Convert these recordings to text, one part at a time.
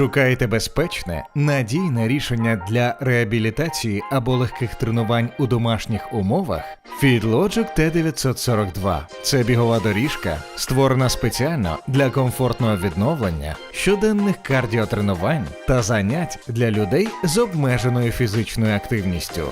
Шукаєте безпечне, надійне рішення для реабілітації або легких тренувань у домашніх умовах? FeedLogic T942 – це бігова доріжка, створена спеціально для комфортного відновлення, щоденних кардіотренувань та занять для людей з обмеженою фізичною активністю.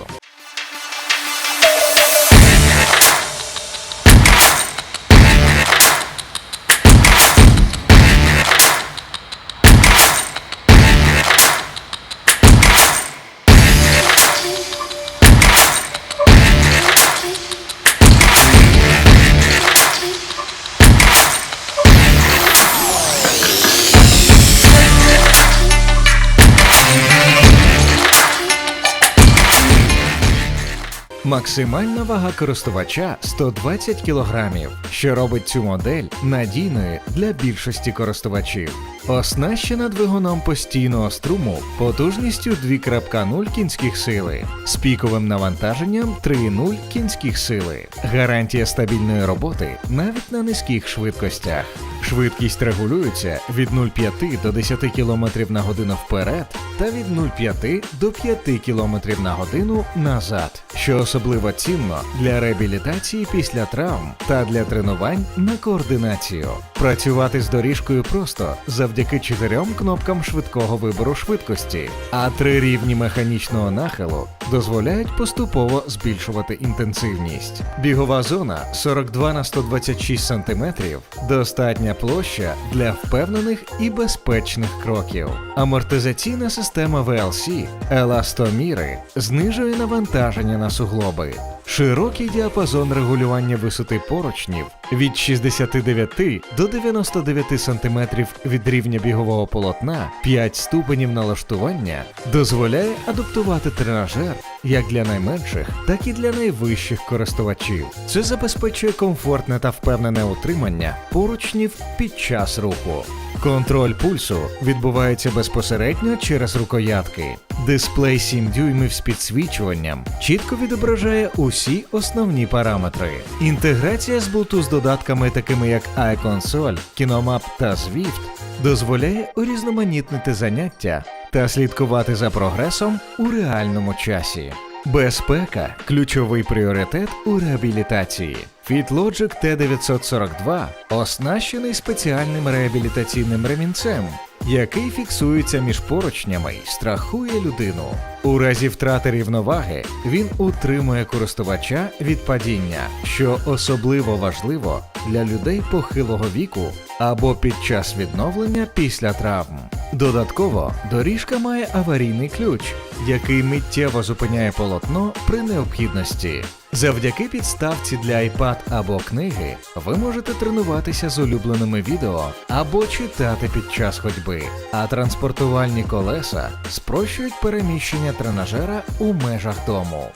Максимальна вага користувача 120 кг, що робить цю модель надійною для більшості користувачів. Оснащена двигуном постійного струму потужністю 2.0 кінських сили з піковим навантаженням 3.0 кінських сили. Гарантія стабільної роботи навіть на низьких швидкостях. Швидкість регулюється від 0,5 до 10 км на годину вперед та від 0,5 до 5 км на годину назад, що особливо цінно для реабілітації після травм та для тренувань на координацію. Працювати з доріжкою просто завдяки чотирьом кнопкам швидкого вибору швидкості, а три рівні механічного нахилу дозволяють поступово збільшувати інтенсивність. Бігова зона 42 на 126 см – достатня площа для впевнених і безпечних кроків. Амортизаційна система VLC еластоміри знижує навантаження на суглоби. Широкий діапазон регулювання висоти поручнів від 69 до 99 см від рівня бігового полотна 5 ступенів налаштування дозволяє адаптувати тренажер як для найменших, так і для найвищих користувачів. Це забезпечує комфортне та впевнене утримання поручнів під час руху. Контроль пульсу відбувається безпосередньо через рукоятки. Дисплей 7 дюймів з підсвічуванням чітко відображає усі основні параметри. Інтеграція з Bluetooth додатками, такими як iConsole, KinoMap та Zwift, дозволяє урізноманітнити заняття та слідкувати за прогресом у реальному часі. Безпека ключовий пріоритет у реабілітації. FitLogic T942 оснащений спеціальним реабілітаційним ремінцем, який фіксується між поручнями і страхує людину. У разі втрати рівноваги він утримує користувача від падіння, що особливо важливо для людей похилого віку або під час відновлення після травм. Додатково доріжка має аварійний ключ, який миттєво зупиняє полотно при необхідності. Завдяки підставці для iPad або книги ви можете тренуватися з улюбленими відео або читати під час ходьби, а транспортувальні колеса спрощують переміщення тренажера у межах дому.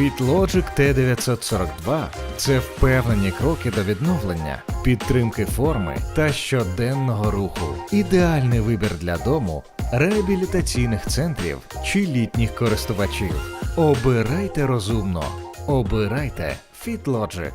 FitLogic T942 – це впевнені кроки до відновлення, підтримки форми та щоденного руху. Ідеальний вибір для дому, реабілітаційних центрів чи літніх користувачів. Обирайте розумно. Обирайте FitLogic.